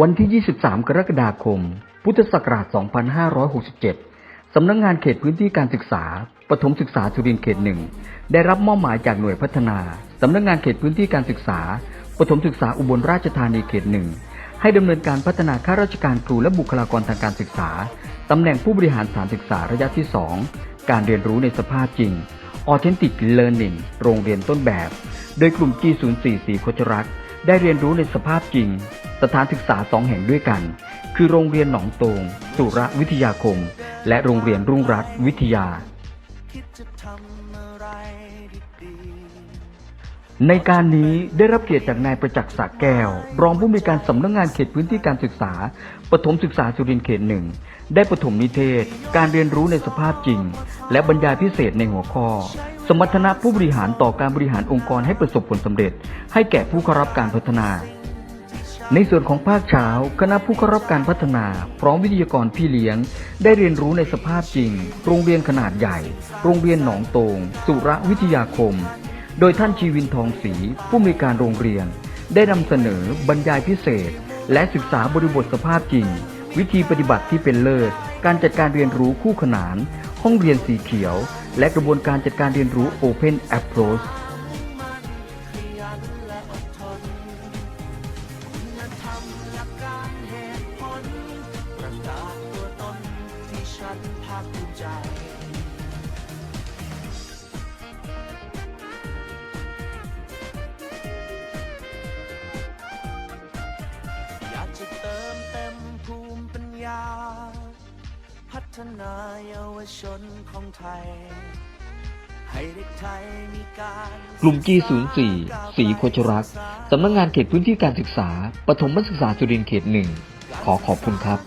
วันที่ 23 กรกฎาคม พุทธศักราช 2567 สำนักงงานเขตพื้นที่การศึกษา ปฐมศึกษาสุรินทร์เขตหนึ่ง ได้รับมอบหมายจากหน่วยพัฒนา สำนักงานเขตพื้นที่การศึกษา ปฐมศึกษาอุบลราชธานีเขตหนึ่ง ให้ดำเนินการพัฒนาข้าราชการครูและบุคลากรทางการศึกษา ตำแหน่งผู้บริหารสถานศึกษาระยะที่ 2 การเรียนรู้ในสภาพจริง Authentic Learning โรงเรียนต้นแบบ โดยกลุ่ม G04 สีโคชรักษ์ ได้เรียนรู้ในสภาพจริง สถานศึกษาสองแห่งด้วยกัน คือโรงเรียนหนองโตง สุรวิทยาคม และโรงเรียนรุ่งรัตน์วิทยา ในการนี้ได้รับเกียรติจากนายประจักษ์สาแก้ว รองผู้มีการสำนักงานเขตพื้นที่การศึกษาปฐมศึกษาสุรินทร์เขตหนึ่งได้ปฐมนิเทศ การเรียนรู้ในสภาพจริง และบรรยายพิเศษในหัวข้อ สมรรถนะผู้บริหารต่อการบริหารองค์กรให้ประสบผลสำเร็จ ให้แก่ผู้เข้ารับการพัฒนา ในส่วนของภาคเช้า คณะผู้เข้ารับการพัฒนา พร้อมวิทยากรพี่เลี้ยง ได้เรียนรู้ในสภาพจริง โรงเรียนขนาดใหญ่ โรงเรียนหนองโตง สุรวิทยาคม โดยท่านชีวินทองศรีผู้อำนวยการโรงเรียน ได้นำเสนอบรรยายพิเศษ และศึกษาบริบทสภาพจริง วิธีปฏิบัติที่เป็นเลิศ การจัดการเรียนรู้คู่ขนาน ห้องเรียนสีเขียว และกระบวนการจัดการเรียนรู้ Open Approach ๆขยันแอดทนคุณธรรมและการเหตุผลประกาศตัวตนที่ฉันภาคภูมิใจา พัฒนาเยาวชนของไทย ให้เด็กไทยมีการกลุ่ม G04 สีโคชรักสำนักงานเขตพื้นที่การศึกษาปฐมศึกษาจุรินทร์เขตหนึ่งขอขอบคุณครับ